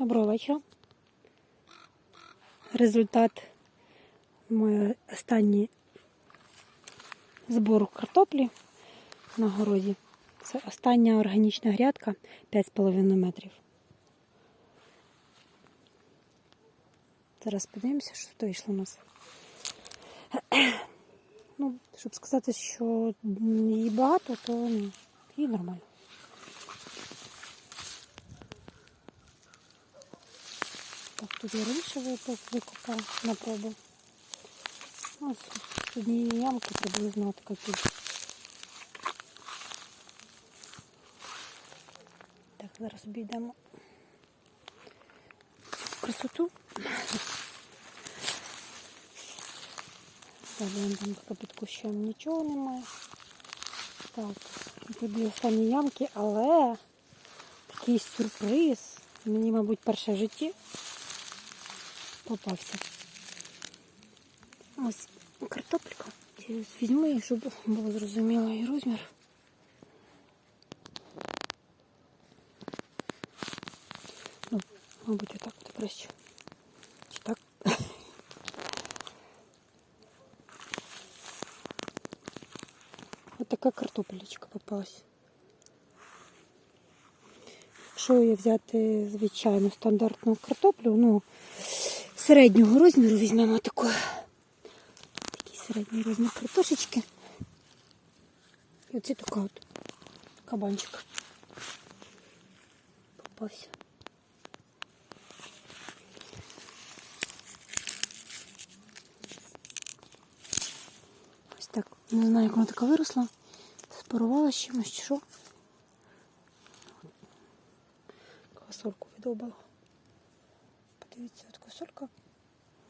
Доброго вечора. Результат моєї останньої збору картоплі на городі. Це остання органічна грядка 5,5 метрів. Зараз подивимося, що тут вийшло у нас. Ну, щоб сказати, що її багато, то ну, її нормально. Так, тут я раніше викопав на пробу. Ось з однієї ямки приблизно така кількість. Так, зараз обійдемо цю красоту. Далі там поки під кущем нічого немає. Так, тут дві останні ямки, але такий сюрприз. Мені, мабуть, перше в житті попався. Ось картопелька. Візьму її, щоб було зрозуміло і розмір. Ну, мабуть, отак буде краще. Чи так? Ось така картопелечка попалась. Якщо її взяти звичайну стандартну картоплю, ну, середнього розміру візьмемо таку. Такий середній розмір картошечки. І оце така от кабанчик. Попався. Ось так. Не знаю, як вона така виросла. Спарувала чимось чи що. Квасольку видовбала. Подивіться, от квасолька.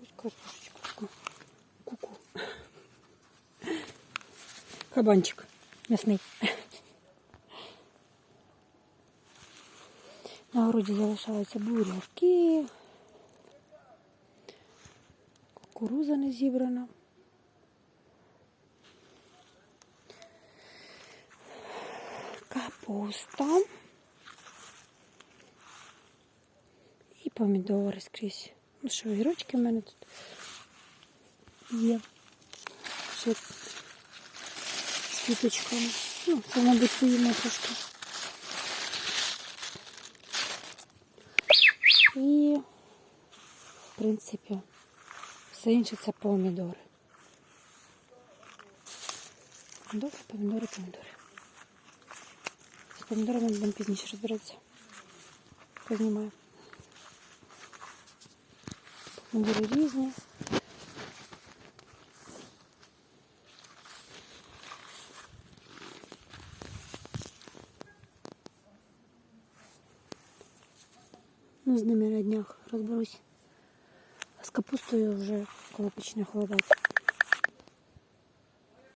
Ось картошечка. Ку-ку. Кабанчик м'ясний. На городі залишаються буряки. Кукуруза не зібрана. Капуста. І помідори скрізь. Ну що, огірочки в мене тут є. Ще з квіточками. Ну, це, мабуть, поїмо трошки. І, в принципі, все інше це помідори. Помідори, помідори, помідори. З помідорами будемо пізніше розбиратися. Познімаю. Помідори різні. Ну, з ними на днях розберусь. А з капустою вже коли почне холодати.